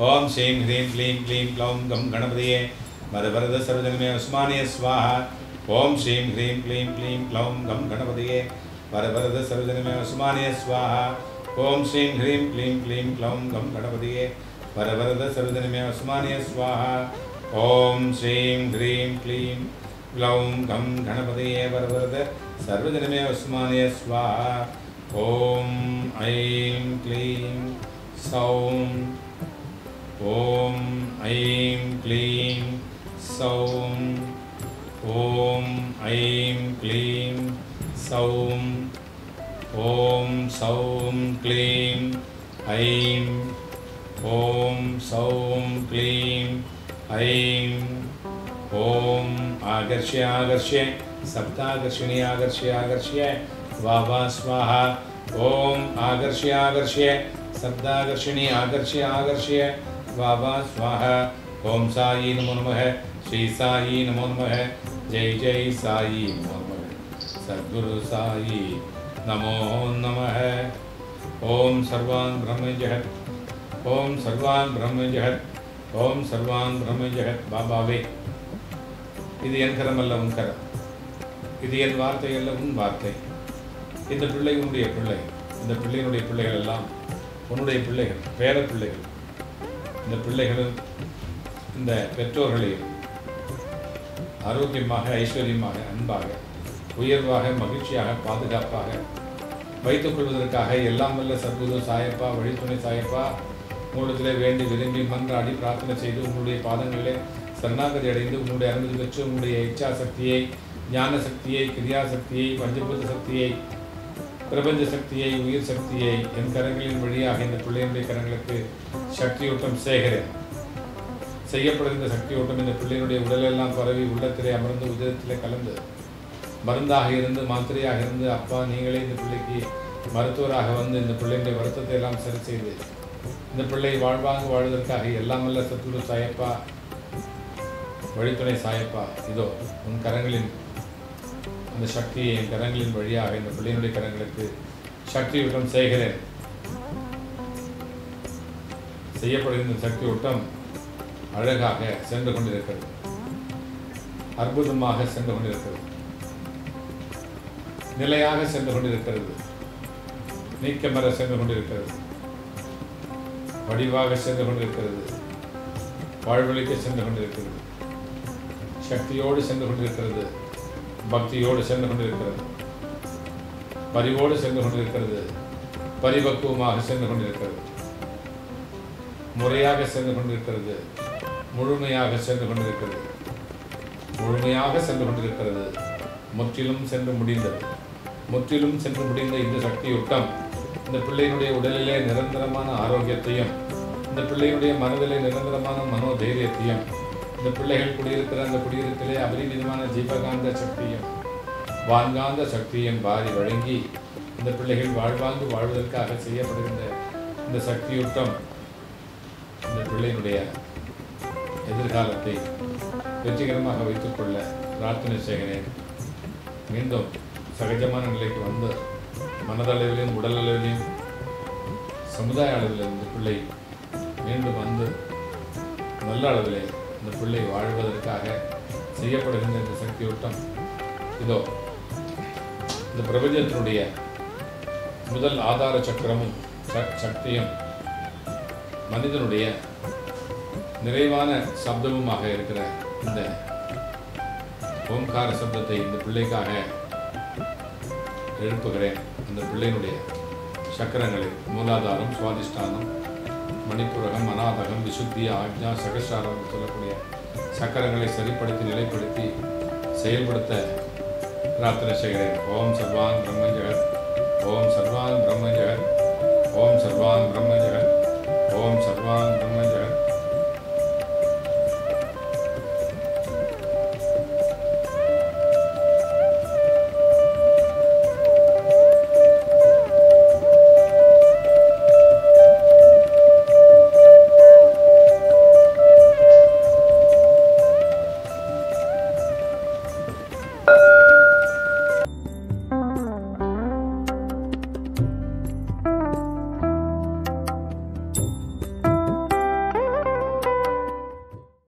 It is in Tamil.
ஓம் ஸ்ரீம் ஹ்ரீம் க்ளீம் க்ளீம் க்ளௌம் கம் கணபதியே மதவரத சர்வஜனமே உஸ்மானிய ஸ்வாஹா ஓம் ஸ்ரீம் ஹ்ரீம் க்ளீம் க்ளீம் க்ளௌம் கம் கணபதியே வரவரத சர்வஜனமே உஸ்மானிய ஸ்வாஹா ஓம் ஸ்ரீம் ஹ்ரீம் க்ளீம் க்ளீம் க்ளௌம் கம் கணபதியே வரவரத சர்வஜனமே உஸ்மானிய ஸ்வாஹா ஓம் ஸ்ரீம் ஹ்ரீம் க்ளீம் க்ளௌம் கம் கணபதியே வரவரத சர்வஜனமே உஸ்மானிய ஸ்வாஹா ஓம் ஐம் க்ளீம் சௌம் ॐ ऐं क्लीं सौं। ॐ ऐं क्लीं सौं। ॐ सौं क्लीं ऐं। ॐ सौं क्लीं ऐं। ॐ आकर्ष्य आकर्ष्य सप्ताकर्षिणी आकर्ष्य आकर्ष्य वावा स्वाहा। ॐ आकर्ष्य आकर्ष्य सप्ताकर्षिणी आकर्ष्य आकर्ष्य வாவா ஸ்வாஹா ஓம் சாயி நமோ நமக ஸ்ரீ சாயி நமோ நமக ஜெய் ஜெய் சாயி நமோ நமக சத்குரு சாயி நமோ நமக ஓம் சர்வான் பிரம்ம ஜெகத் ஓம் சர்வான் பிரம்ம ஜெகத் ஓம் சர்வான் பிரம்ம ஜெகத் பாபாவே இது என் கரமல்ல உன் கரம். இது என் வார்த்தை அல்ல உன் வார்த்தை. இந்த பிள்ளை உன்னுடைய பிள்ளை. இந்த பிள்ளையினுடைய பிள்ளைகள் எல்லாம் உன்னுடைய பிள்ளைகள் பேர பிள்ளைகள். இந்த பிள்ளைகளும் இந்த பெற்றோர்களையும் ஆரோக்கியமாக ஐஸ்வர்யமாக அன்பாக உயர்வாக மகிழ்ச்சியாக பாதுகாப்பாக வைத்துக் கொள்வதற்காக எல்லாம் வல்ல சத்குரு சாயப்பா வழித்துணை சாயப்பா உங்களிடத்தில் வேண்டி விரும்பி மன்றாடி பிரார்த்தனை செய்து உங்களுடைய பாதங்களிலே சரணாகதி அடைந்து உங்களுடைய அனுமதி பெற்று உங்களுடைய இச்சா சக்தியை ஞான சக்தியை கிரியா சக்தியை பஞ்சபூத சக்தியை பிரபஞ்ச சக்தியை உயிர் சக்தியை என் கரங்களின் வழியாக இந்த பிள்ளையினுடைய கரங்களுக்கு சக்தியூட்டம் செய்கிறேன் செய்யப்படுகின்ற சக்தியூட்டம் இந்த பிள்ளையினுடைய உடலெல்லாம் பரவி உள்ளத்திலே அமர்ந்து உதயத்திலே கலந்து மருந்தாக இருந்து மாத்திரையாக இருந்து அப்பா நீங்களே இந்த பிள்ளைக்கு மருத்துவராக வந்து இந்த பிள்ளையினுடைய வருத்தத்தை எல்லாம் சரி செய்து இந்த பிள்ளை வாழ்வாங்க வாழ்வதற்காக எல்லாம் சத்துரு சாயப்பா வழித்துணை சாயப்பா இதோ உன் கரங்களின் அந்த சக்தியை என் கரங்களின் வழியாக இந்த பிள்ளையினுடைய கரங்களுக்கு சக்தி ஊட்டம் செய்கிறேன். செய்யப்படுகின்ற சக்தி ஊட்டம் அழகாக சென்று கொண்டிருக்கிறது. அற்புதமாக சென்று கொண்டிருக்கிறது. நிலையாக சென்று கொண்டிருக்கிறது. நீக்கமர சென்று கொண்டிருக்கிறது. வடிவாக சென்று கொண்டிருக்கிறது. வாழ்வழிக்க சென்று கொண்டிருக்கிறது. சக்தியோடு சென்று கொண்டிருக்கிறது. பக்தியோடு சென்று கொண்டிருக்கிறது. பரிவோடு சென்று கொண்டிருக்கிறது. பரிபக்குவமாக சென்று கொண்டிருக்கிறது. முறையாக சென்று கொண்டிருக்கிறது. முழுமையாக சென்று கொண்டிருக்கிறது. முழுமையாக சென்று கொண்டிருக்கிறது. முற்றிலும் சென்று முடிந்தது. முற்றிலும் சென்று முடிந்த இந்த சக்தியுட்டம் இந்த பிள்ளையினுடைய உடலிலே நிரந்தரமான ஆரோக்கியத்தையும் இந்த பிள்ளையினுடைய மனதிலே நிரந்தரமான மனோதைரியத்தையும் இந்த பிள்ளைகள் குடியிருக்கிற அந்த குடியிருப்பிலே அபரிமிதமான ஜீவகாந்த சக்தியும் வான்காந்த சக்தியும் வாரி வழங்கி இந்த பிள்ளைகள் வாழ்வாங்கு வாழ்வதற்காக செய்யப்படுகின்ற இந்த சக்தியூட்டம் இந்த பிள்ளையினுடைய எதிர்காலத்தை வெற்றிகரமாக வைத்துக்கொள்ள பிரார்த்தனை செய்கிறேன். மீண்டும் சகஜமான நிலைக்கு வந்து மனதளவிலும் உடல் அளவிலும் சமுதாய அளவில் இந்த பிள்ளை மீண்டும் வந்து நல்ல அளவிலே இந்த பிள்ளை வாழ்வதற்காக செய்யப்படுகின்ற இந்த சக்தியூட்டம். இதோ இந்த பிரபஞ்சத்தினுடைய முதல் ஆதார சக்கரமும் சக்தியும் மனிதனுடைய நிறைவான சப்தமுமாக இருக்கிற இந்த ஓம்கார சப்தத்தை இந்த பிள்ளைக்காக எழுப்புகிறேன். அந்த பிள்ளையினுடைய சக்கரங்களை மூலாதாரம் சுவாதிஷ்டானம் மணிப்புரகம் அநாதகம் விசுத்தி ஆக்ஞா சகசாரம் சொல்லக்கூடிய சக்கரங்களை சரிப்படுத்தி நிலைப்படுத்தி செயல்படுத்த பிரார்த்தனை செய்கிறேன். ஓம் சர்வான் பிரம்ம